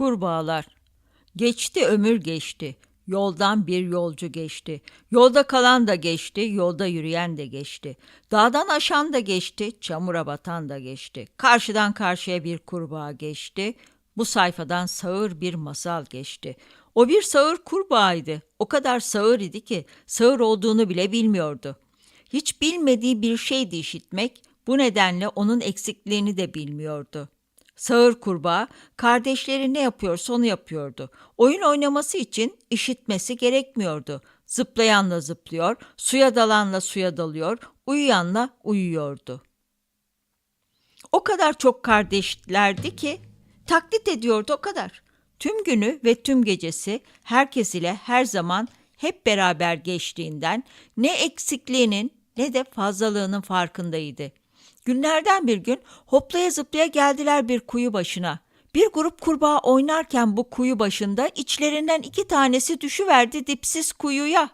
Kurbağalar. Geçti ömür geçti. Yoldan bir yolcu geçti. Yolda kalan da geçti, yolda yürüyen de geçti. Dağdan aşan da geçti, çamura batan da geçti. Karşıdan karşıya bir kurbağa geçti. Bu sayfadan sağır bir masal geçti. O bir sağır kurbağaydı. O kadar sağır idi ki sağır olduğunu bile bilmiyordu. Hiç bilmediği bir şeydi işitmek, bu nedenle onun eksikliğini de bilmiyordu. Sağır kurbağa kardeşleri ne yapıyorsa onu yapıyordu. Oyun oynaması için işitmesi gerekmiyordu. Zıplayanla zıplıyor, suya dalanla suya dalıyor, uyuyanla uyuyordu. O kadar çok kardeşlerdi ki taklit ediyordu o kadar. Tüm günü ve tüm gecesi herkes ile her zaman hep beraber geçtiğinden ne eksikliğinin ne de fazlalığının farkındaydı. Günlerden bir gün hoplaya zıplaya geldiler bir kuyu başına. Bir grup kurbağa oynarken bu kuyu başında içlerinden iki tanesi düşüverdi dipsiz kuyuya.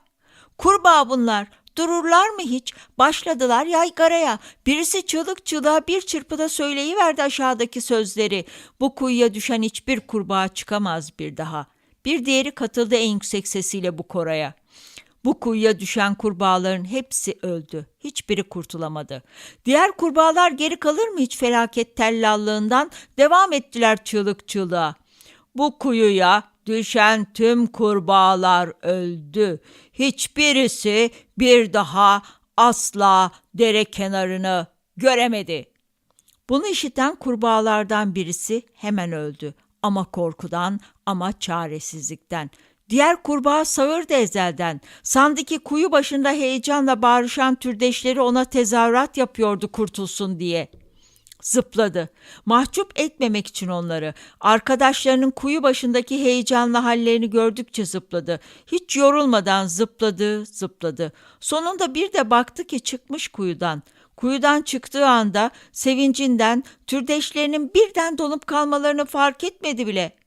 Kurbağa bunlar. Dururlar mı hiç? Başladılar yaygaraya. Birisi çığlık çığlığa bir çırpıda söyleyiverdi aşağıdaki sözleri. Bu kuyuya düşen hiçbir kurbağa çıkamaz bir daha. Bir diğeri katıldı en yüksek sesiyle bu koraya. Bu kuyuya düşen kurbağaların hepsi öldü. Hiçbiri kurtulamadı. Diğer kurbağalar geri kalır mı hiç felaket tellallığından? Devam ettiler çığlık çığlığa. Bu kuyuya düşen tüm kurbağalar öldü. Hiçbirisi bir daha asla dere kenarını göremedi. Bunu işiten kurbağalardan birisi hemen öldü. Ama korkudan ama çaresizlikten. Diğer kurbağa sağırdı ezelden. Sandaki kuyu başında heyecanla bağırışan türdeşleri ona tezahürat yapıyordu kurtulsun diye. Zıpladı. Mahcup etmemek için onları. Arkadaşlarının kuyu başındaki heyecanlı hallerini gördükçe zıpladı. Hiç yorulmadan zıpladı, zıpladı. Sonunda bir de baktı ki çıkmış kuyudan. Kuyudan çıktığı anda sevincinden türdeşlerinin birden donup kalmalarını fark etmedi bile.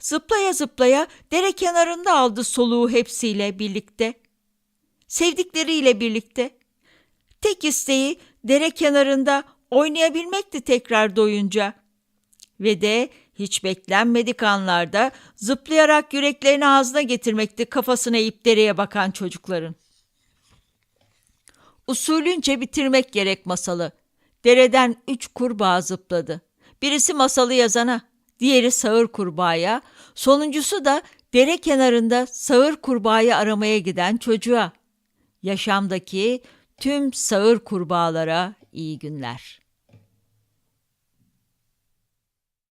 Zıplaya zıplaya dere kenarında aldı soluğu hepsiyle birlikte. Sevdikleriyle birlikte. Tek isteği dere kenarında oynayabilmekti tekrar doyunca. Ve de hiç beklenmedik anlarda zıplayarak yüreklerini ağzına getirmekti kafasına eğip dereye bakan çocukların. Usulünce bitirmek gerek masalı. Dereden üç kurbağa zıpladı. Birisi masalı yazana, diğeri sağır kurbağaya, sonuncusu da dere kenarında sağır kurbağayı aramaya giden çocuğa. Yaşamdaki tüm sağır kurbağalara iyi günler.